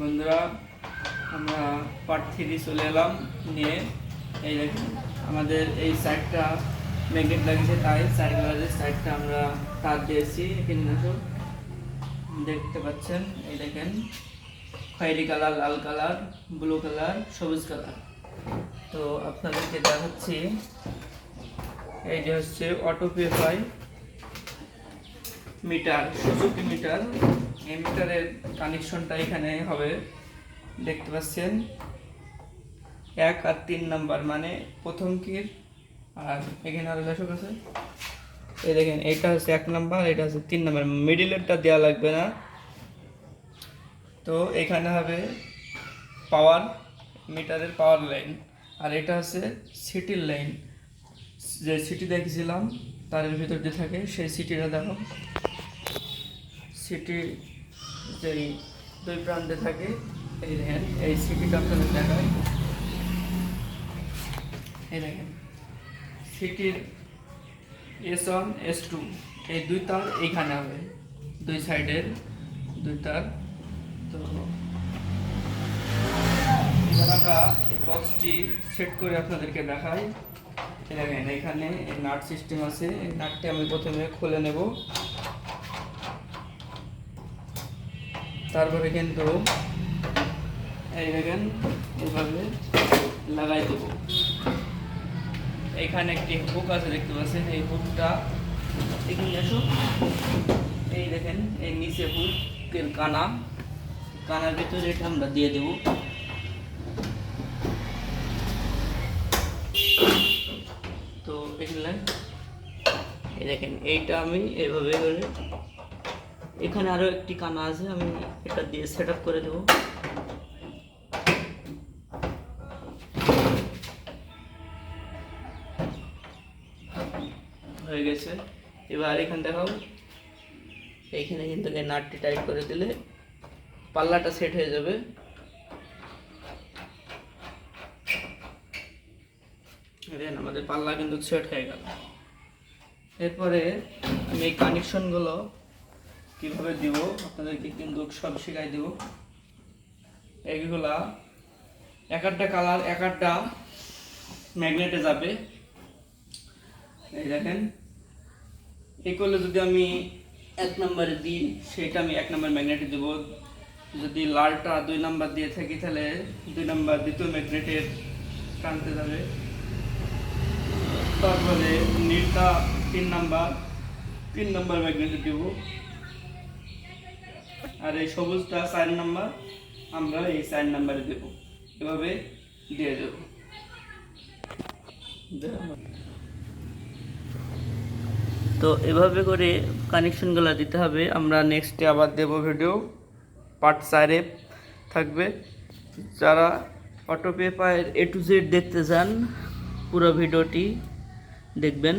বন্ধুরা, আমরা part three চলে এলাম নিয়ে। এই দেখুন, আমাদের এই সাইডটা ম্যাগনেট লাগিয়েছে, তাই সাইড গ্লাসের সাইডটা আমরা তার দিয়েছি। এখানে দেখতে পাচ্ছেন, এই দেখেন, খয়েরি কালার, লাল কালার, ব্লু কালার, সবুজ কালার। তো আপনাদেরকে দেখাচ্ছি, এই যে হচ্ছে auto PFI meter Suzuki meter এই মিটারের কানেকশনটা এখানে হবে। দেখতে পাচ্ছেন? এক আর তিন নাম্বার মানে প্রথম কির, আর এখানে আরও দশক আছে। এই দেখেন, এটা হচ্ছে এক নাম্বার, এটা হচ্ছে তিন নাম্বার। মিডিলেরটা দেওয়া লাগবে না। তো এখানে হবে পাওয়ার, মিটারের পাওয়ার লাইন। আর এটা হচ্ছে সিটির লাইন। যে সিটি দেখেছিলাম, তারের ভিতর দিয়ে থাকে, সেই সিটিটা দেখো। সিটি যেই দুই প্রান্তে থাকে, এই দেখেন, এই সিটিটা আপনাদের দেখায় এই দেখেন সিটির এস ওয়ান এস টু এই দুই তার এইখানে হবে, দুই সাইডের দুই তার। তো এবার আমরা এই বক্সটি সেট করে আপনাদেরকে দেখাই। এই দেখেন, এখানে এই নাট সিস্টেম আছে, এই নাটটি আমি প্রথমে খুলে নেব। তারপরে কিন্তু এই দেখেন, এভাবে লাগাই দেব। এখানে একটি হুক আছে, দেখতে পাচ্ছেন? এই হুকটা এখানে আসো এই দেখেন, এই নিচে হুকের কানা। কানার ভিতরে এটা আমরা দিয়ে দেবো। তো এখানে এই দেখেন, এইটা আমি এইভাবে করে এখানে আরও একটি কানা আছে, আমি এটা দিয়ে সেট করে দেবো। হয়ে গেছে। এবার এখানে দেখাও। এইখানে কিন্তু নাটটি টাইট করে দিলে পাল্লাটা সেট হয়ে যাবে। আমাদের পাল্লা কিন্তু সেট হয়ে গেল। এরপরে আমি এই কানেকশনগুলো কীভাবে দিব? আপনাদেরকে কিন্তু সব শেখাই দিব। এইগুলা এক একটা কালার, এক একটা ম্যাগনেটে যাবে। এই দেখেন। এই করলে যদি আমি এক নম্বরে দিই, সেটা আমি এক নম্বর ম্যাগনেটে দেবো। যদি লালটা দুই নাম্বার দিয়ে থাকি, তাহলে দুই নাম্বার দ্বিতীয় ম্যাগনেটের টানতে যাবে। তারপরে নীলটা তিন নাম্বার তিন নাম্বার ম্যাগনেটে দেব। আর এই সবুজটা চার নাম্বার, আমরা এই চার নাম্বারে দেব। এভাবে দিয়ে দেব। তো এভাবে করে কানেকশনগুলো দিতে হবে। আমরা নেক্সটে আবার দেব ভিডিও। পার্ট চারে থাকবে। যারা auto paper A to Z দেখতে চান, পুরো ভিডিওটি দেখবেন।